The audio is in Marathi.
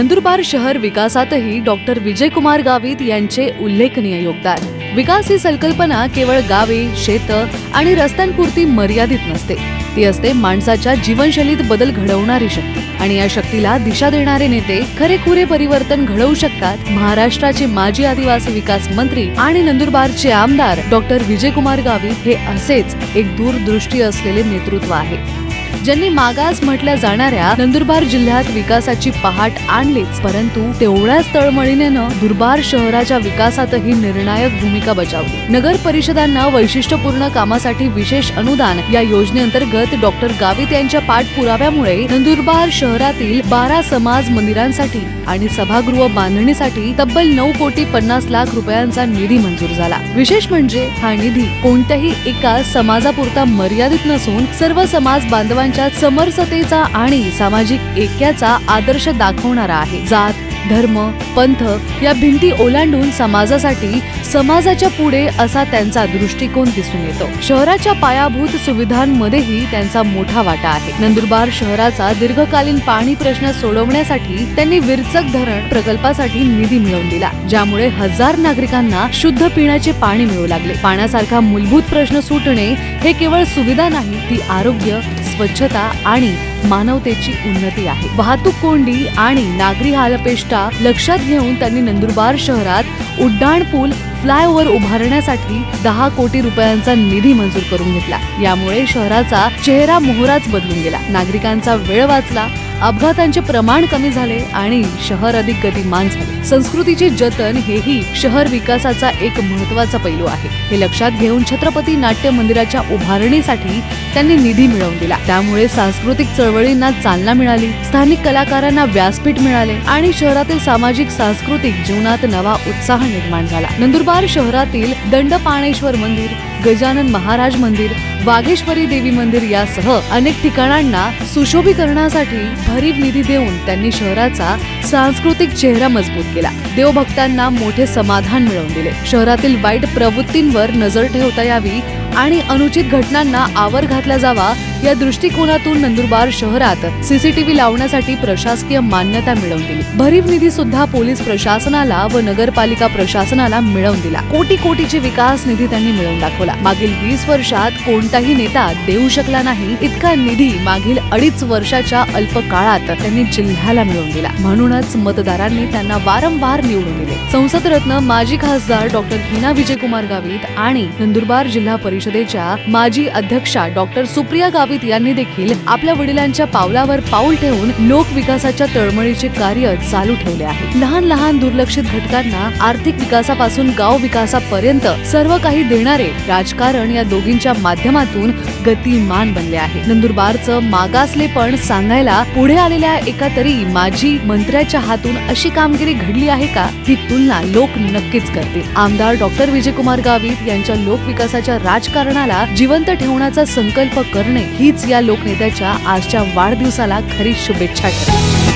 नंदुरबार शहर विकासातही डॉक्टर विजयकुमार गावित यांचे उल्लेखनीय योगदान. विकास ही संकल्पना केवळ गावे शेत आणि रस्त्यांपुरती मर्यादित नसते. ती असते माणसाच्या जीवनशैलीत बदल घडवणारी शक्ती आणि या शक्तीला दिशा देणारे नेते खरेखुरे परिवर्तन घडवू शकतात महाराष्ट्राचे माजी आदिवासी विकास मंत्री आणि नंदुरबारचे आमदार डॉक्टर विजयकुमार गावित हे असेच एक दूरदृष्टी असलेले नेतृत्व आहे. ज्यांनी मागास म्हटल्या जाणाऱ्या नंदुरबार जिल्ह्यात विकासाची पहाट आणलीच परंतु तेवढ्याच तळमळीनेनं दुर्बार शहराच्या विकासातही निर्णायक भूमिका बजावली. नगर परिषदांना वैशिष्ट्यपूर्ण कामासाठी विशेष अनुदान या योजनेअंतर्गत डॉक्टर गावित यांच्या पाठपुराव्यामुळे नंदुरबार शहरातील बारा समाज मंदिरांसाठी आणि सभागृह बांधणीसाठी तब्बल नऊ कोटी पन्नास लाख रुपयांचा निधी मंजूर झाला. विशेष म्हणजे हा निधी कोणत्याही एका समाजापुरता मर्यादित नसून सर्व समाज बांधव सर्वांच्या समरसतेचा आणि सामाजिक ऐक्याचा आदर्श दाखवणारा आहे. जात धर्म पंथ या भिंती ओलांडून समाजासाठी समाजाच्या पुढे असा त्यांचा दृष्टिकोन दिसून येतो. शहराच्या पायाभूत सुविधांमध्येही त्यांचा मोठा वाटा आहे. नंदुरबार शहराचा दीर्घकालीन पाणी प्रश्न सोडवण्यासाठी त्यांनी विरचक धरण प्रकल्पासाठी निधी मिळवून दिला ज्यामुळे हजार नागरिकांना शुद्ध पिण्याचे पाणी मिळू लागले. पाण्यासारखा मूलभूत प्रश्न सुटणे हे केवळ सुविधा नाही ती आरोग्य स्वच्छता आणि मानवतेची उन्नती आहे. वाहतूक कोंडी आणि नागरी हालपेष्टा लक्षात घेऊन त्यांनी नंदुरबार शहरात उड्डाण पूल फ्लायओव्हर उभारण्यासाठी दहा कोटी रुपयांचा निधी मंजूर करून घेतला. यामुळे शहराचा चेहरा मोहराच बदलून गेला. नागरिकांचा वेळ वाचला. अपघातांचे प्रमाण कमी झाले आणि शहर अधिक गतिमान झाले. संस्कृतीचे जतन हेही शहर विकासाचा एक महत्त्वाचा पैलू आहे. हे लक्षात घेऊन छत्रपती नाट्य मंदिराच्या उभारणीसाठी त्यांनी निधी मिळवून दिला. त्यामुळे सांस्कृतिक चळवळींना चालना मिळाली स्थानिक कलाकारांना व्यासपीठ मिळाले आणि शहरातील सामाजिक सांस्कृतिक जीवनात नवा उत्साह निर्माण झाला. नंदुरबार शहरातील दंडपाणेश्वर मंदिर गजानन महाराज मंदिर वाघेश्वरी देवी मंदिर यासह अनेक ठिकाणांना सुशोभीकरणासाठी भरीव निधी देऊन त्यांनी शहराचा सांस्कृतिक चेहरा मजबूत केला. देवभक्तांना मोठे समाधान मिळवून दिले. शहरातील वाईट प्रवृत्तींवर नजर ठेवता यावी आणि अनुचित घटनांना आवर घातला जावा या दृष्टिकोनातून नंदुरबार शहरात सीसीटीव्ही लावण्यासाठी प्रशासकीय मान्यता मिळवून दिली. भरीव निधी सुद्धा पोलीस प्रशासनाला व नगरपालिका प्रशासनाला मिळवून दिला. कोटी कोटीची विकास निधी त्यांनी मिळवून दाखवला. मागील वीस वर्षात कोणताही नेता देऊ शकला नाही इतका निधी मागील अडीच वर्षाच्या अल्प काळात त्यांनी जिल्ह्याला मिळवून दिला. म्हणूनच मतदारांनी त्यांना वारंवार निवडून दिले. संसद रत्न माजी खासदार डॉक्टर हिना विजयकुमार गावित आणि नंदुरबार जिल्हा परिषद परिषदेच्या माजी अध्यक्षा डॉक्टर सुप्रिया गावित यांनी देखील आपल्या वडिलांच्या पावलावर पाऊल ठेवून लोक विकासाच्या तळमळीचे कार्य चालू ठेवले आहे. लहान लहान दुर्लक्षित घटकांना आर्थिक विकासापासून गाव विकासापर्यंत सर्व काही देणारे राजकारण या दोघींच्या माध्यमातून गतिमान बनले आहे. नंदुरबारचं मागासलेपण सांगायला पुढे आलेल्या एका तरी माजी मंत्र्याच्या हातून अशी कामगिरी घडली आहे का? ही तुलना लोक नक्कीच करतील. आमदार डॉक्टर विजयकुमार गावित यांच्या लोकविकासाच्या राज राजकारणाला जिवंत ठेवण्याचा संकल्प करणे हीच या लोकनेत्याच्या आजच्या वाढदिवसाला खरी शुभेच्छा ठरेल